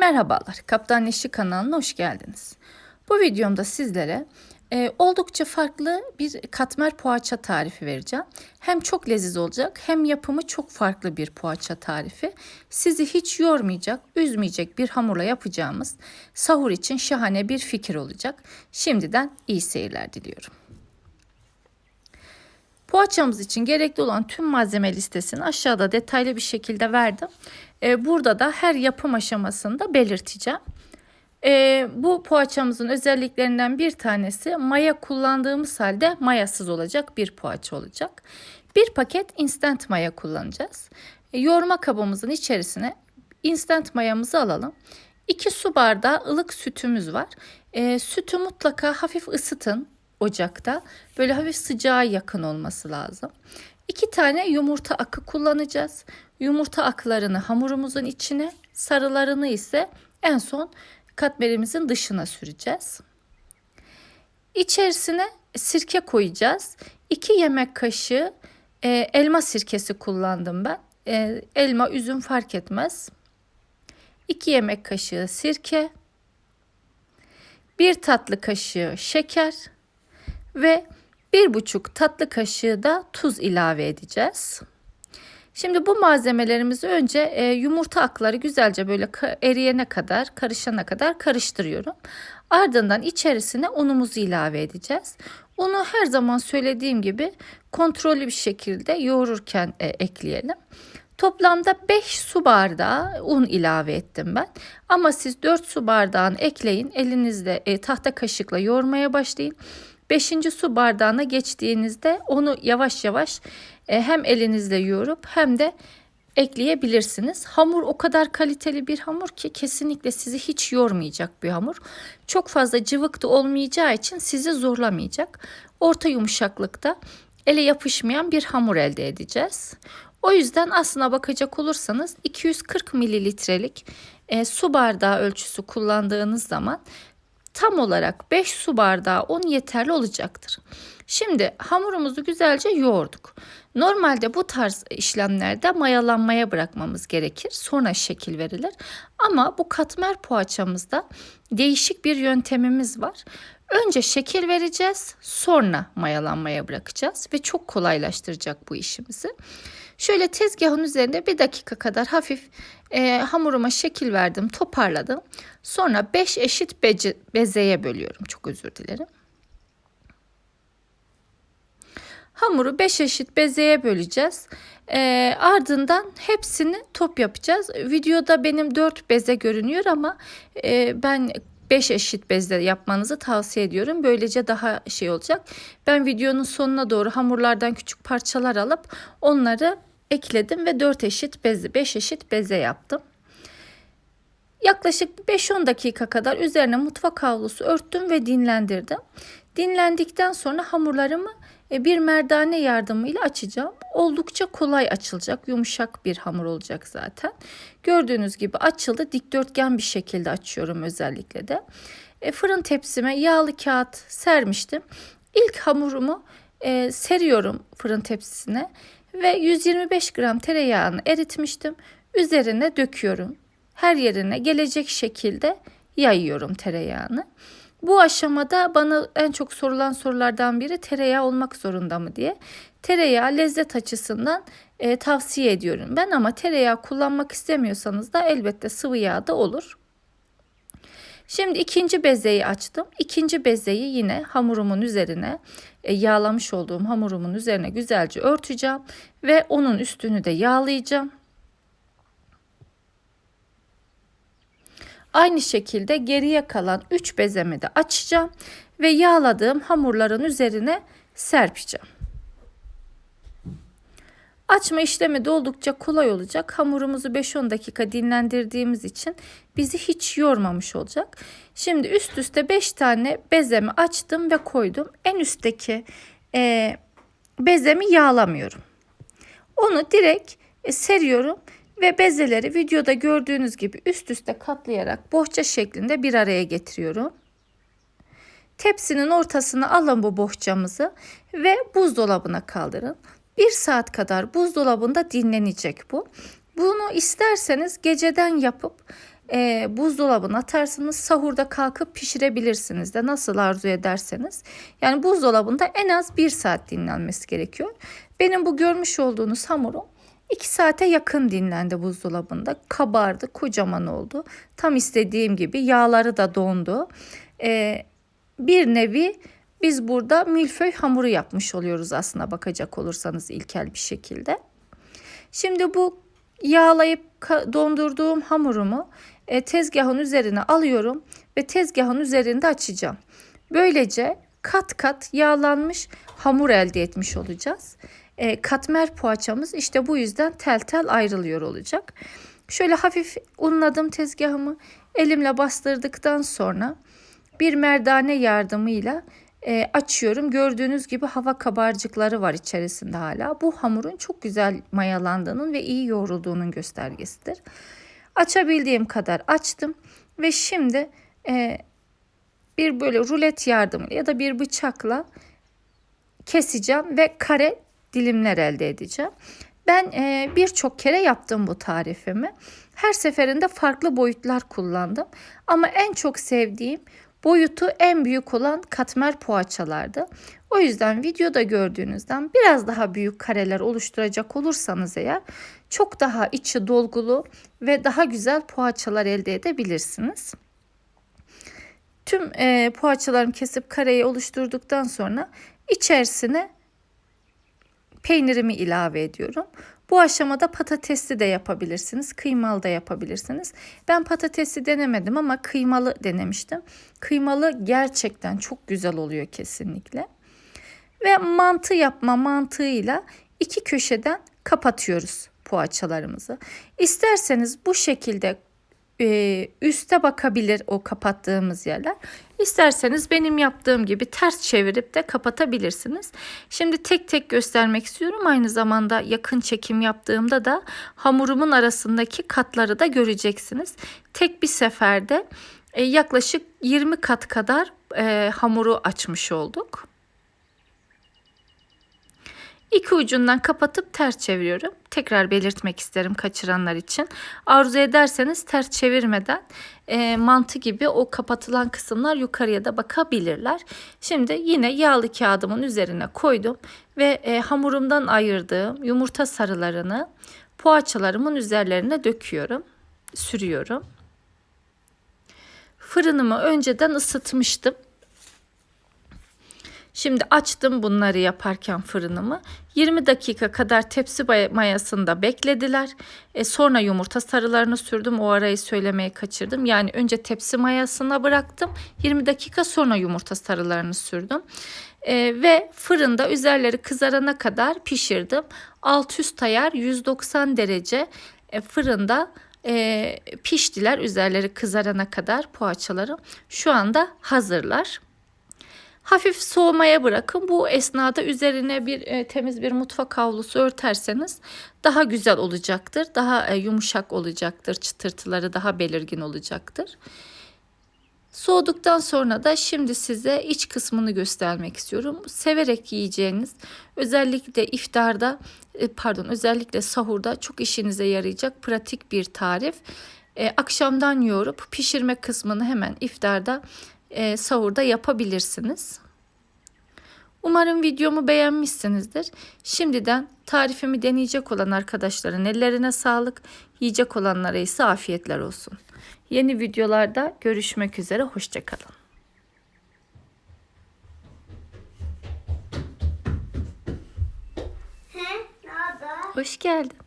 Merhabalar, Kaptan Neşi kanalına hoş geldiniz. Bu videomda sizlere e, oldukça farklı bir katmer poğaça tarifi vereceğim. Hem çok leziz olacak hem yapımı çok farklı bir poğaça tarifi. Sizi hiç yormayacak, üzmeyecek bir hamurla yapacağımız sahur için şahane bir fikir olacak. Şimdiden iyi seyirler diliyorum. Poğaçamız için gerekli olan tüm malzeme listesini aşağıda detaylı bir şekilde verdim. Ee, burada da her yapım aşamasında belirteceğim. Ee, bu poğaçamızın özelliklerinden bir tanesi maya kullandığımız halde mayasız olacak bir poğaça olacak. Bir paket instant maya kullanacağız. Ee, yoğurma kabımızın içerisine instant mayamızı alalım. 2 su bardağı ılık sütümüz var. sütü mutlaka hafif ısıtın ocakta. Böyle hafif sıcağa yakın olması lazım. İki tane yumurta akı kullanacağız. Yumurta aklarını hamurumuzun içine, sarılarını ise en son katmerimizin dışına süreceğiz. İçerisine sirke koyacağız. 2 yemek kaşığı e, elma sirkesi kullandım ben. E, elma, üzüm fark etmez. 2 yemek kaşığı sirke. 1 tatlı kaşığı şeker ve bir buçuk tatlı kaşığı da tuz ilave edeceğiz. Şimdi bu malzemelerimizi önce e, yumurta akları güzelce böyle eriyene kadar, karışana kadar karıştırıyorum. Ardından içerisine unumuzu ilave edeceğiz. Unu her zaman söylediğim gibi kontrollü bir şekilde yoğururken e, ekleyelim. Toplamda 5 su bardağı un ilave ettim ben. Ama siz 4 su bardağını ekleyin. Elinizde e, tahta kaşıkla yoğurmaya başlayın. 5. su bardağına geçtiğinizde onu yavaş yavaş e, hem elinizle yoğurup hem de ekleyebilirsiniz. Hamur o kadar kaliteli bir hamur ki kesinlikle sizi hiç yormayacak bir hamur. Çok fazla cıvık da olmayacağı için sizi zorlamayacak. Orta yumuşaklıkta ele yapışmayan bir hamur elde edeceğiz. O yüzden aslına bakacak olursanız 240 mililitrelik e, su bardağı ölçüsü kullandığınız zaman tam olarak 5 su bardağı un yeterli olacaktır. Şimdi hamurumuzu güzelce yoğurduk. Normalde bu tarz işlemlerde mayalanmaya bırakmamız gerekir. Sonra şekil verilir. Ama bu katmer poğaçamızda değişik bir yöntemimiz var. Önce şekil vereceğiz, sonra mayalanmaya bırakacağız ve çok kolaylaştıracak bu işimizi. Şöyle tezgahın üzerinde bir dakika kadar hafif e, hamuruma şekil verdim, toparladım. Sonra 5 eşit bece, bezeye bölüyorum. Çok özür dilerim. Hamuru 5 eşit bezeye böleceğiz. E, ardından hepsini top yapacağız. Videoda benim 4 beze görünüyor ama e, ben 5 eşit bezle yapmanızı tavsiye ediyorum. Böylece daha şey olacak. Ben videonun sonuna doğru hamurlardan küçük parçalar alıp onları ekledim ve 4 eşit beze, 5 eşit beze yaptım. Yaklaşık 5-10 dakika kadar üzerine mutfak havlusu örttüm ve dinlendirdim. Dinlendikten sonra hamurlarımı e, bir merdane yardımıyla açacağım. Oldukça kolay açılacak, yumuşak bir hamur olacak zaten. Gördüğünüz gibi açıldı. Dikdörtgen bir şekilde açıyorum özellikle de. E, fırın tepsime yağlı kağıt sermiştim. İlk hamurumu e, seriyorum fırın tepsisine ve 125 gram tereyağını eritmiştim. Üzerine döküyorum. Her yerine gelecek şekilde yayıyorum tereyağını. Bu aşamada bana en çok sorulan sorulardan biri tereyağı olmak zorunda mı diye. Tereyağı lezzet açısından e, tavsiye ediyorum ben ama tereyağı kullanmak istemiyorsanız da elbette sıvı yağ da olur. Şimdi ikinci bezeyi açtım. İkinci bezeyi yine hamurumun üzerine e, yağlamış olduğum hamurumun üzerine güzelce örteceğim ve onun üstünü de yağlayacağım. Aynı şekilde geriye kalan 3 bezemi de açacağım ve yağladığım hamurların üzerine serpeceğim. Açma işlemi de oldukça kolay olacak. Hamurumuzu 5-10 dakika dinlendirdiğimiz için bizi hiç yormamış olacak. Şimdi üst üste 5 tane bezemi açtım ve koydum. En üstteki e, bezemi yağlamıyorum. Onu direkt e, seriyorum ve bezeleri videoda gördüğünüz gibi üst üste katlayarak bohça şeklinde bir araya getiriyorum. Tepsinin ortasına alın bu bohçamızı ve buzdolabına kaldırın. Bir saat kadar buzdolabında dinlenecek bu. Bunu isterseniz geceden yapıp e, buzdolabına atarsınız. Sahurda kalkıp pişirebilirsiniz de nasıl arzu ederseniz. Yani buzdolabında en az bir saat dinlenmesi gerekiyor. Benim bu görmüş olduğunuz hamurum 2 saate yakın dinlendi buzdolabında. Kabardı, kocaman oldu. Tam istediğim gibi yağları da dondu. E, bir nevi biz burada milföy hamuru yapmış oluyoruz aslında bakacak olursanız ilkel bir şekilde. Şimdi bu yağlayıp dondurduğum hamurumu e, tezgahın üzerine alıyorum ve tezgahın üzerinde açacağım. Böylece kat kat yağlanmış hamur elde etmiş olacağız. E, katmer poğaçamız işte bu yüzden tel tel ayrılıyor olacak. Şöyle hafif unladım tezgahımı. Elimle bastırdıktan sonra bir merdane yardımıyla e, açıyorum. Gördüğünüz gibi hava kabarcıkları var içerisinde hala. Bu hamurun çok güzel mayalandığının ve iyi yoğrulduğunun göstergesidir. Açabildiğim kadar açtım ve şimdi e, bir böyle rulet yardımıyla ya da bir bıçakla keseceğim ve kare dilimler elde edeceğim. Ben e, birçok kere yaptım bu tarifimi. Her seferinde farklı boyutlar kullandım. Ama en çok sevdiğim boyutu en büyük olan katmer poğaçalardı. O yüzden videoda gördüğünüzden biraz daha büyük kareler oluşturacak olursanız eğer çok daha içi dolgulu ve daha güzel poğaçalar elde edebilirsiniz. Tüm e, poğaçalarımı kesip kareyi oluşturduktan sonra içerisine peynirimi ilave ediyorum. Bu aşamada patatesli de yapabilirsiniz, kıymalı da yapabilirsiniz. Ben patatesli denemedim ama kıymalı denemiştim. Kıymalı gerçekten çok güzel oluyor kesinlikle. Ve mantı yapma mantığıyla iki köşeden kapatıyoruz poğaçalarımızı. İsterseniz bu şekilde e, üste bakabilir o kapattığımız yerler. İsterseniz benim yaptığım gibi ters çevirip de kapatabilirsiniz. Şimdi tek tek göstermek istiyorum. Aynı zamanda yakın çekim yaptığımda da hamurumun arasındaki katları da göreceksiniz. Tek bir seferde e, yaklaşık 20 kat kadar e, hamuru açmış olduk. İki ucundan kapatıp ters çeviriyorum. Tekrar belirtmek isterim kaçıranlar için. Arzu ederseniz ters çevirmeden e, mantı gibi o kapatılan kısımlar yukarıya da bakabilirler. Şimdi yine yağlı kağıdımın üzerine koydum ve e, hamurumdan ayırdığım yumurta sarılarını poğaçalarımın üzerlerine döküyorum, sürüyorum. Fırınımı önceden ısıtmıştım. Şimdi açtım bunları yaparken fırınımı. 20 dakika kadar tepsi mayasında beklediler. E sonra yumurta sarılarını sürdüm. O arayı söylemeye kaçırdım. Yani önce tepsi mayasına bıraktım. 20 dakika sonra yumurta sarılarını sürdüm. E, ve fırında üzerleri kızarana kadar pişirdim. Alt üst ayar 190 derece e, fırında e, piştiler üzerleri kızarana kadar poğaçalarım. Şu anda hazırlar. Hafif soğumaya bırakın. Bu esnada üzerine bir e, temiz bir mutfak havlusu örterseniz daha güzel olacaktır. Daha e, yumuşak olacaktır. Çıtırtıları daha belirgin olacaktır. Soğuduktan sonra da şimdi size iç kısmını göstermek istiyorum. Severek yiyeceğiniz özellikle iftarda e, pardon özellikle sahurda çok işinize yarayacak pratik bir tarif. E, akşamdan yoğurup pişirme kısmını hemen iftarda e, sahurda yapabilirsiniz. Umarım videomu beğenmişsinizdir. Şimdiden tarifimi deneyecek olan arkadaşların ellerine sağlık, yiyecek olanlara ise afiyetler olsun. Yeni videolarda görüşmek üzere, hoşçakalın. Hoş geldin.